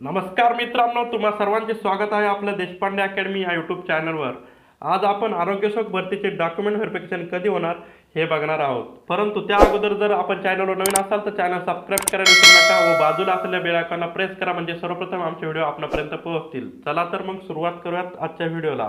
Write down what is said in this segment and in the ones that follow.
नमस्कार मित्रांनो तुम्हा सर्वांचे स्वागत आहे आपल्या देशपांडे अकॅडमी या यूट्यूब चॅनलवर आज आपण आरोग्यसेवक भरतीचे डॉक्युमेंट व्हेरिफिकेशन कधी होणार हे बघणार आहोत. परंतु त्या अगोदर जर आपण चॅनलवर नवीन असाल तर चॅनल सबस्क्राईब करायला विसरू नका व बाजूला असलेल्या बेल प्रेस करा म्हणजे सर्वप्रथम आमचे व्हिडिओ आपल्यापर्यंत पोहोचतील. चला तर मग सुरुवात करूयात आजच्या व्हिडिओला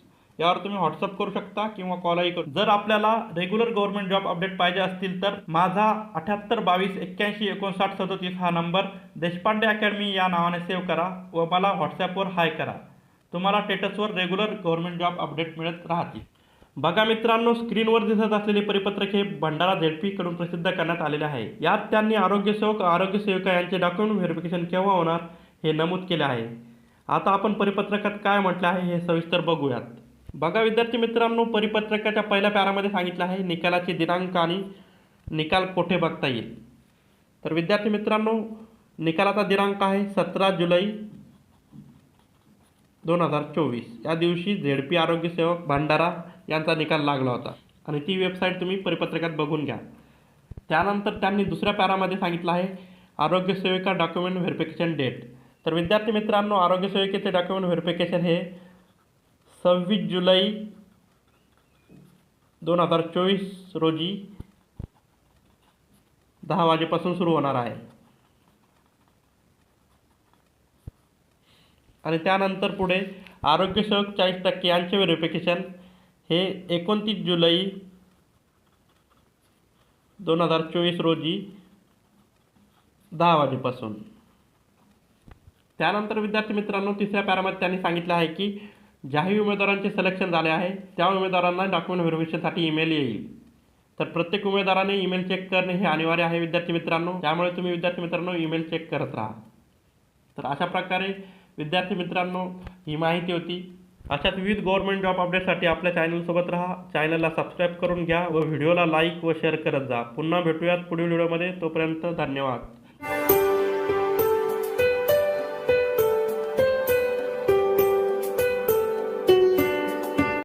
यावर तुम्ही व्हॉट्सअप करू शकता किंवा कॉलही करू जर आपल्याला रेग्युलर गव्हर्नमेंट जॉब अपडेट पाहिजे असतील तर माझा अठ्ठ्याहत्तर बावीस एक्क्याऐंशी एकोणसाठ सदतीस हा नंबर देशपांडे अकॅडमी या नावाने सेव्ह करा व मला व्हॉट्सॲपवर हाय करा. तुम्हाला स्टेटसवर रेग्युलर गव्हर्नमेंट जॉब अपडेट मिळत राहतील. बघा मित्रांनो स्क्रीनवर दिसत असलेले परिपत्रक हे भंडारा झेडपीकडून प्रसिद्ध करण्यात आलेले आहे. यात त्यांनी आरोग्यसेवक आरोग्यसेविका यांचे डॉक्युमेंट व्हेरिफिकेशन केव्हा होणार हे नमूद केले आहे. आता आपण परिपत्रकात काय म्हटलं आहे हे सविस्तर बघूयात. बघा विद्यार्थी मित्रांनो परिपत्रकाच्या पहिल्या पॅरामध्ये सांगितलं आहे निकालाचे दिनांक आणि निकाल कोठे बघता येईल? तर विद्यार्थी मित्रांनो निकालाचा दिनांक आहे सतरा जुलै दोन हजार चोवीस. या दिवशी झेड पी आरोग्यसेवक भंडारा यांचा निकाल लागला होता. आणि ती वेबसाईट तुम्ही परिपत्रकात बघून घ्या. त्यानंतर त्यांनी दुसऱ्या पॅरामध्ये सांगितलं आहे आरोग्यसेविका डॉक्युमेंट व्हेरिफिकेशन डेट. तर विद्यार्थी मित्रांनो आरोग्यसेविकेचे डॉक्युमेंट व्हेरिफिकेशन हे सव्वीस जुलै दोन हजार चोवीस रोजी दहा वाजेपासून सुरू होणार आहे. आणि त्यानंतर पुढे आरोग्यसेवक चाळीस टक्के यांचे व्हेरिफिकेशन हे एकोणतीस जुलै दोन हजार चोवीस रोजी दहा वाजेपासून. त्यानंतर विद्यार्थी मित्रांनो तिसऱ्या पॅरामध्ये त्यांनी सांगितलं आहे की ज्याही उमेदवारांचे सिलेक्शन झाले आहे त्या उमेदवारांना डॉक्युमेंट व्हेरिफिकेशनसाठी ईमेल येईल. तर प्रत्येक उमेदवाराने ईमेल चेक करणे हे अनिवार्य आहे विद्यार्थी मित्रांनो. त्यामुळे तुम्ही विद्यार्थी मित्रांनो ईमेल चेक करत राहा. तर अशा प्रकारे विद्यार्थी मित्रांनो ही माहिती होती. अशाच विविध गव्हर्नमेंट जॉब अपडेटसाठी आपल्या चॅनलसोबत राहा. चॅनलला सबस्क्राईब करून घ्या व व्हिडिओला लाईक व शेअर करत जा. पुन्हा भेटूयात पुढील व्हिडिओमध्ये तोपर्यंत धन्यवाद.